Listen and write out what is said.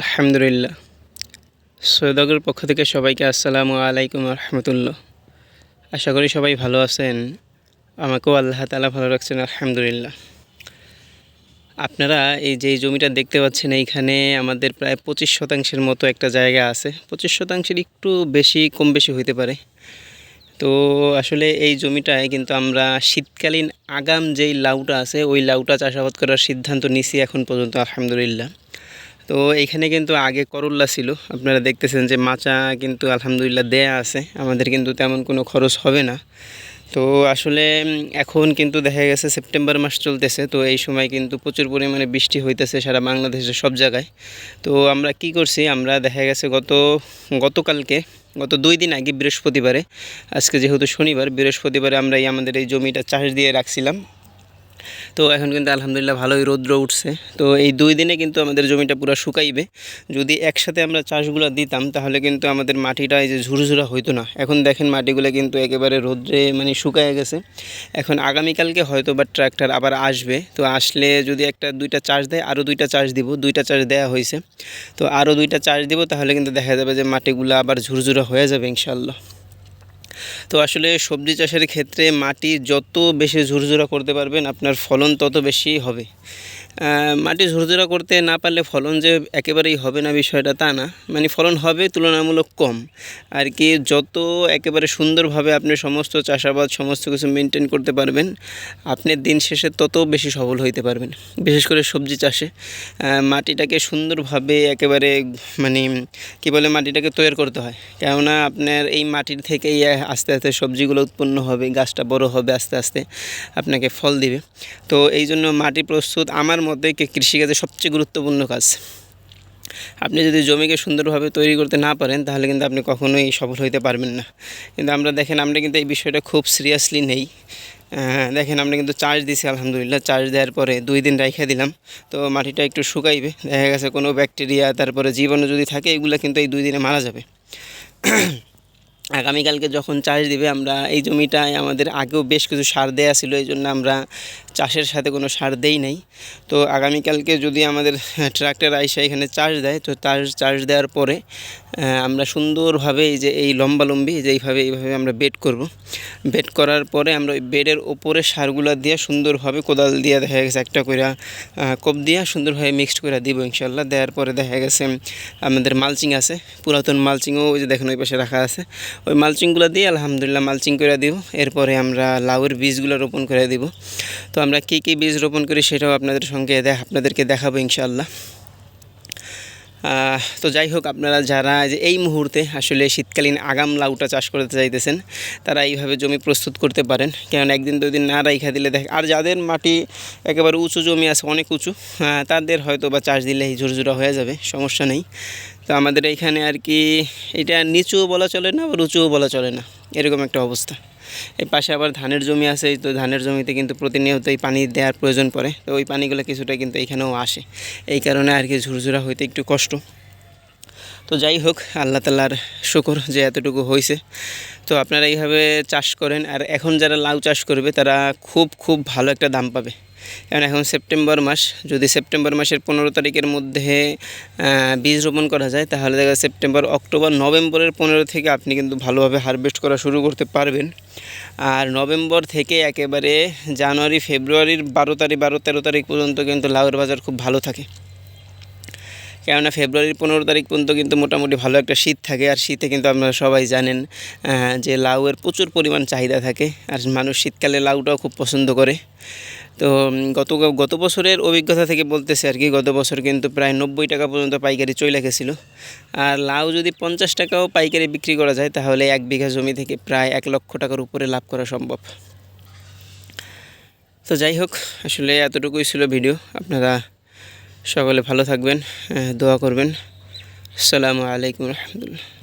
আলহামদুলিল্লাহ। সৈয়দগর পক্ষ থেকে সবাইকে আসসালামু আলাইকুম রহমতুল্লাহ। আশা করি সবাই ভালো আছেন। আমাকেও আল্লাহ তালা ভালো রাখছেন, আলহামদুলিল্লাহ। আপনারা এই যে জমিটা দেখতে পাচ্ছেন, এইখানে আমাদের প্রায় পঁচিশ শতাংশের মতো একটা জায়গা আছে। পঁচিশ শতাংশের একটু বেশি, কম বেশি হইতে পারে। তো আসলে এই জমিটায় কিন্তু আমরা শীতকালীন আগাম যেই লাউটা আছে, ওই লাউটা চাষাবাদ করার সিদ্ধান্ত নিছি এখন পর্যন্ত, আলহামদুলিল্লাহ। তো এখানে কিন্তু আগে করল্লা ছিল। আপনারা দেখতেছেন যে মাচা কিন্তু আলহামদুলিল্লাহ দেয়া আছে। আমাদের কিন্তু তেমন কোনো খরচ হবে না। তো আসলে, এখন কিন্তু দেখা গেছে সেপ্টেম্বর মাস চলতেছে। তো এই সময় কিন্তু প্রচুর পরিমাণে বৃষ্টি হইতেছে সারা বাংলাদেশের সব জায়গায়। তো আমরা কি করছি, আমরা দেখা গেছে গত, গতকালকে, গত দুই দিন আগে বৃহস্পতিবারে, আজকে যেহেতু শনিবার, বৃহস্পতিবারে আমরা এই আমাদের এই জমিটা চাষ দিয়ে রাখছিলাম। তো এখন কিন্তু আলহামদুলিল্লাহ ভালোই রৌদ্র উঠছে। তো এই দুই দিনে কিন্তু আমাদের জমিটা পুরো শুকাইবে। যদি একসাথে আমরা চাষগুলো দিতাম, তাহলে কিন্তু আমাদের মাটিটা এই যে ঝুরঝুরা হইতো না। এখন দেখেন মাটিগুলো কিন্তু একেবারে রৌদ্রে মানে শুকায় গেছে। এখন আগামীকালকে হয়তো বা ট্র্যাক্টর আবার আসবে। তো আসলে যদি একটা দুইটা চার্জ দেয়, আরও দুইটা চার্জ দিব। দুইটা চার্জ দেওয়া হয়েছে। তো আরও দুইটা চার্জ দিব, তাহলে কিন্তু দেখা যাবে যে মাটিগুলো আবার ঝুরঝুরা হয়ে যাবে ইনশাল্লাহ তো আসলে সবজি চাষের ক্ষেত্রে মাটি যত বেশি ঝুরঝুরা করতে পারবেন, আপনার ফলন তত বেশি হবে। মাটি ঝুরঝুরা করতে না পারলে ফলন যে একেবারেই হবে না বিষয়টা তা না। মানে ফলন হবে, তুলনামূলক কম। আর কি যত একেবারে সুন্দরভাবে আপনি সমস্ত চাষাবাদ, সমস্ত কিছু মেনটেন করতে পারবেন, আপনি দিন শেষে তত বেশি সফল হইতে পারবেন। বিশেষ করে সবজি চাষে। মাটিটাকে সুন্দরভাবে একেবারে মানে কি বলে, মাটিটাকে তৈরি করতে হয়। কেননা আপনার এই মাটির থেকেই আস্তে আস্তে সবজিগুলো উৎপন্ন হবে, গাছটা বড় হবে আস্তে আস্তে আপনাকে ফল দিবে। তো এই জন্য মাটি প্রস্তুত আমার মধ্যে কৃষিকাজের সবচেয়ে গুরুত্বপূর্ণ কাজ। আপনি যদি জমিকে সুন্দরভাবে তৈরি করতে না পারেন, তাহলে কিন্তু আপনি কখনোই সফল হইতে পারবেন না। কিন্তু আমরা দেখেন, আমরা কিন্তু এই বিষয়টা খুব সিরিয়াসলি নেই। দেখেন, আমরা কিন্তু চার্জ দিছি, আলহামদুলিল্লাহ। চার্জ দেওয়ার পরে দুই দিন রাইখা দিলাম, তো মাটিটা একটু শুকাইবে। দেখা গেছে কোনো ব্যাকটেরিয়া তারপরে জীবাণু যদি থাকে, এগুলো কিন্তু এই দুই দিনে মারা যাবে। আগামীকালকে যখন চাষ দিবে, আমরা এই জমিটায় আমাদের আগেও বেশ কিছু সার দেওয়া ছিল, এই জন্য আমরা চাষের সাথে কোনো সার দেই নাই। তো আগামীকালকে যদি আমাদের ট্রাক্টর আইসা এখানে চাষ দেয়, তো চাষ চাষ দেওয়ার পরে আমরা সুন্দরভাবে এই যে এই লম্বালম্বি যে এইভাবে এইভাবে আমরা বেড করব। বেড করার পরে আমরা ওই বেডের ওপরে সারগুলো দিয়ে সুন্দরভাবে কোদাল দিয়ে দেখা গেছে একটা করে কোপ দিয়ে সুন্দরভাবে মিক্সড করে দিব ইনশাল্লাহ দেওয়ার পরে দেখা গেছে আমাদের মালচিং আছে, পুরাতন মালচিংও ওই যে দেখেন ওই পাশে রাখা আছে। ওই মালচিংগুলো দিয়ে আলহামদুলিল্লাহ মালচিং করে দিব। এরপরে আমরা লাউয়ের বীজগুলো রোপণ করে দিব। তো আমরা কী কী বীজ রোপণ করি সেটাও আপনাদের সঙ্গে আপনাদেরকে দেখাবো ইনশাআল্লাহ। তো যাই হোক, আপনারা যারা যে এই মুহূর্তে আসলে শীতকালীন আগাম লাউটা চাষ করতে চাইতেছেন, তারা এইভাবে জমি প্রস্তুত করতে পারেন। কেন একদিন দুদিন না রাইখা দিলে দেখ আর যাদের মাটি একেবারে উঁচু জমি আছে, অনেক উঁচু তাদের হয়তো বা চাষ দিলে ঝুরঝুরা হয়ে যাবে, সমস্যা নেই। তো আমাদের এইখানে আর কি, এটা নিচুও বলা চলে না, আবার উঁচুও বলা চলে না, এরকম একটা অবস্থা। এই পাশে আবার ধানের জমি আছে তো ধানের জমিতে কিন্তু প্রতিনিয়তই পানি দেওয়ার প্রয়োজন পড়ে। তো ওই পানিগুলো কিছুটা কিন্তু এখানেও আসে। এই কারণে আর কি ঝুরঝুরা হইতে একটু কষ্ট। তো যাই হোক, আল্লাহ তাল্লার শুকর যে এতটুকু হয়েছে তো আপনারা এইভাবে চাষ করেন, আর এখন যারা লাউ চাষ করবে, তারা খুব খুব ভালো একটা দাম পাবে। কারণ এখন সেপ্টেম্বর মাস। যদি সেপ্টেম্বর মাসের পনেরো তারিখের মধ্যে বীজ রোপণ করা যায়, তাহলে দেখা সেপ্টেম্বর, অক্টোবর, নভেম্বরের পনেরো থেকে আপনি কিন্তু ভালোভাবে হারভেস্ট করা শুরু করতে পারবেন। আর নভেম্বর থেকে একেবারে জানুয়ারি, ফেব্রুয়ারির বারো তারিখ, বারো, তেরো তারিখ পর্যন্ত কিন্তু লাউয়ের বাজার খুব ভালো থাকে। কেননা ফেব্রুয়ারির পনেরো তারিখ পর্যন্ত কিন্তু মোটামুটি ভালো একটা শীত থাকে, আর শীতে কিন্তু আপনারা সবাই জানেন যে লাউয়ের প্রচুর পরিমাণ চাহিদা থাকে, আর মানুষ শীতকালে লাউটাও খুব পছন্দ করে। তো গত গত বছরের অভিজ্ঞতা থেকে বলতেছে আর কি, গত বছর কিন্তু প্রায় নব্বই টাকা পর্যন্ত পাইকারি চলে গেছিল। আর লাউ যদি পঞ্চাশ টাকাও পাইকারি বিক্রি করা যায়, তাহলে এক বিঘা জমি থেকে প্রায় এক লক্ষ টাকার উপরে লাভ করা সম্ভব। তো যাই হোক, আসলে এতটুকুই ছিল ভিডিও। আপনারা সকলে ভালো থাকবেন দোয়া করবেন। আসসালামু আলাইকুম রহমতুল্লাহ।